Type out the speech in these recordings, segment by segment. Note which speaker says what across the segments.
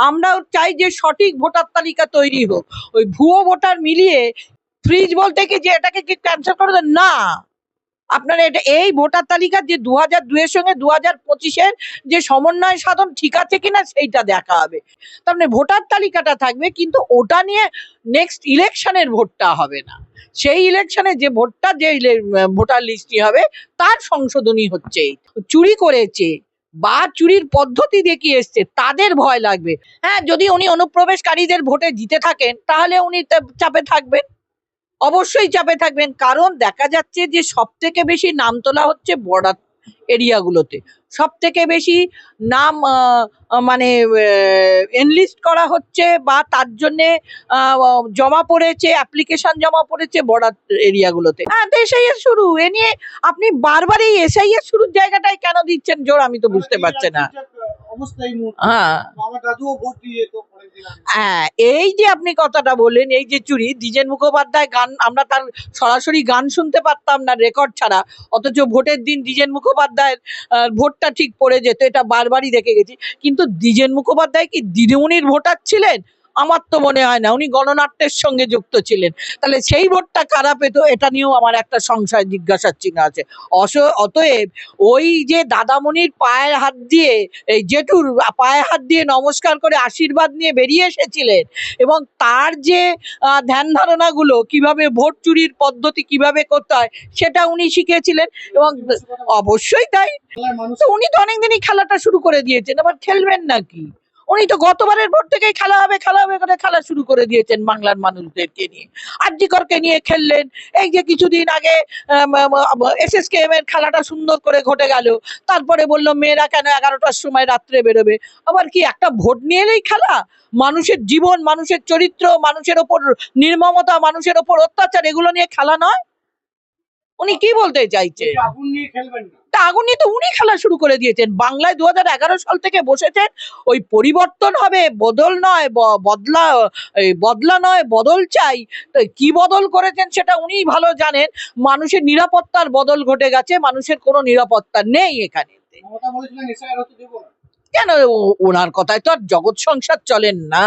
Speaker 1: আমরাও চাই যে সঠিক ভোটার তালিকা তৈরি হোক। ওই ভুয়ো ভোটার মিলিয়ে ফ্রিজ বলতে কি যে এটাকে কি ক্যান্সেল করে দেন? না। আপনারা এটা এই ভোটার তালিকার যে দু হাজার দুয়ের সঙ্গে দু হাজার পঁচিশের যে সমন্বয় সাধন ঠিক আছে কিনা সেইটা দেখা হবে। তার মানে ভোটার তালিকাটা থাকবে কিন্তু ওটা নিয়ে নেক্সট ইলেকশনের ভোটটা হবে না। সেই ইলেকশনে যে ভোটটা যে ভোটার লিস্টটি হবে, তার সংশোধনী হচ্ছে। চুরি করেছে। বা চুরির পদ্ধতি দেখি এসছে, তাদের ভয় লাগবে। হ্যাঁ যদি উনি অনুপ্রবেশকারীদের ভোটে জিতে থাকেন, তাহলে উনি চাপে থাকবেন। অবশ্যই চাপে থাকবেন। কারণ দেখা যাচ্ছে যে সব থেকে বেশি নাম তোলা হচ্ছে বর্ডার এরিয়াগুলোতে। সব থেকে বেশি নাম মানে এনলিস্ট করা হচ্ছে বা তার জন্যে জমা পড়েছে অ্যাপ্লিকেশন জমা পড়েছে বর্ডার এরিয়াগুলোতে। হ্যাঁ তো এসআইএস শুরু। এ নিয়ে আপনি বারবার এই এসআইএস শুরুর জায়গাটায় কেন দিচ্ছেন জোর? আমি তো বুঝতে পারছি না। হ্যাঁ। হ্যাঁ এই যে আপনি কথাটা বললেন, এই যে চুরি, দ্বিজেন মুখোপাধ্যায় গান, আমরা তার সরাসরি গান শুনতে পারতাম না রেকর্ড ছাড়া, অথচ ভোটের দিন দ্বিজেন মুখোপাধ্যায়ের ভোটটা ঠিক পড়ে যেত, এটা বারবারই দেখে গেছি। কিন্তু দ্বিজেন মুখোপাধ্যায় কি দিদিমণির ভোটার ছিলেন? আমার তো মনে হয় না, উনি গণনাট্যের সঙ্গে যুক্ত ছিলেন। তাহলে সেই ভোটটা কারা পেত, এটা নিয়েও আমার একটা সংশয়, জিজ্ঞাসার চিহ্ন আছে। অস, অতএব ওই যে দাদামণির পায়ের হাত দিয়ে, এই জেঠুর পায়ে হাত দিয়ে নমস্কার করে আশীর্বাদ নিয়ে বেরিয়ে এসেছিলেন, এবং তার যে ধ্যান ধারণাগুলো, কীভাবে ভোট চুরির পদ্ধতি কীভাবে করতে হয়, সেটা উনি শিখিয়েছিলেন এবং অবশ্যই তাই। তো উনি তো অনেকদিনই খেলাটা শুরু করে দিয়েছেন, আবার খেলবেন নাকি? উনি তো গতবারের ভোট থেকেই খেলা হবে খেলা হবে করে খেলা শুরু করে দিয়েছেন বাংলার মানুষদেরকে নিয়ে। আরজিকরকে নিয়ে খেললেন। এই যে কিছুদিন আগে এস এসএসকেএম এর খেলাটা সুন্দর করে ঘটে গেল। তারপরে বলল, মেয়েরা কেন এগারোটার সময় রাত্রে বেরোবে? আবার কি, একটা ভোট নিয়ে এলেই খেলা? মানুষের জীবন, মানুষের চরিত্র, মানুষের ওপর নির্মমতা, মানুষের ওপর অত্যাচার, এগুলো নিয়ে খেলা নয়? উনি কি বলতে চাইছে
Speaker 2: আগুন নিয়ে খেলবেন না।
Speaker 1: তা আগুন নিয়ে তো উনি খেলা শুরু করে দিয়েছেন। বাংলায় দু হাজার এগারো সাল থেকে বসেছেন ওই পরিবর্তন হবে বদল নয় বদলা বদলা নয় বদল চাই। তো কি বদল করেছেন সেটা উনিই ভালো জানেন। মানুষের নিরাপত্তার বদল ঘটে গেছে মানুষের কোনো নিরাপত্তা নেই এখানে। কেন? ওনার কথায় তো আর জগৎ সংসার চলেন না।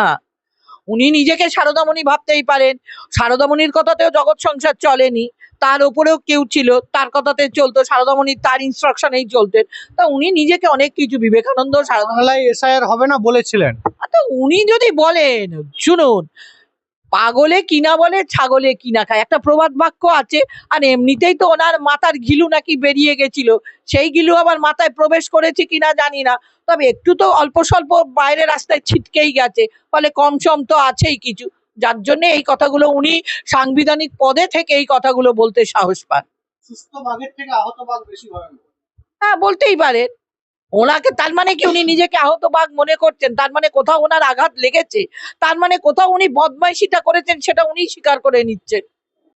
Speaker 1: উনি নিজেকে সারদামণি ভাবতেই পারেন। সারদামণির কথাতেও জগৎ সংসার চলেনি। তার উপরেও কেউ ছিল তার কথাতে চলতো সারদামণি তার ইনস্ট্রাকশনেই চলতেন তা উনি নিজেকে অনেক কিছু বিবেকানন্দ সারদা
Speaker 2: বাংলায় এসআইআর হবে না বলেছিলেন।
Speaker 1: তো উনি যদি বলেন শুনুন পাগলে কিনা বলে ছাগলে কিনা খায়। একটা প্রবাদ বাক্য আছে আর এমনিতেই তো ওনার মাথার ঘিলু নাকি বেরিয়ে গেছিল। সেই গিলু আবার মাথায় প্রবেশ করেছে কিনা জানি না। তবে একটু তো অল্প স্বল্প বাইরে রাস্তায় ছিটকেই গেছে ফলে কম সম তো আছেই কিছু। যার জন্য এই কথাগুলো উনি সাংবিধানিক পদে থেকে এই কথাগুলো বলতে সাহস পান।
Speaker 2: সুস্থ বাঘের থেকে আহত বাঘ বেশি ভয়ঙ্কর
Speaker 1: হ্যাঁ বলতেই পারেন। ওনাকে তার মানে কি উনি নিজেকে আহত বাঘ মনে করছেন? তার মানে কোথাও ওনার আঘাত লেগেছে? তার মানে কোথাও উনি বদমাইশিটা করেছেন সেটা উনি স্বীকার করে নিচ্ছেন।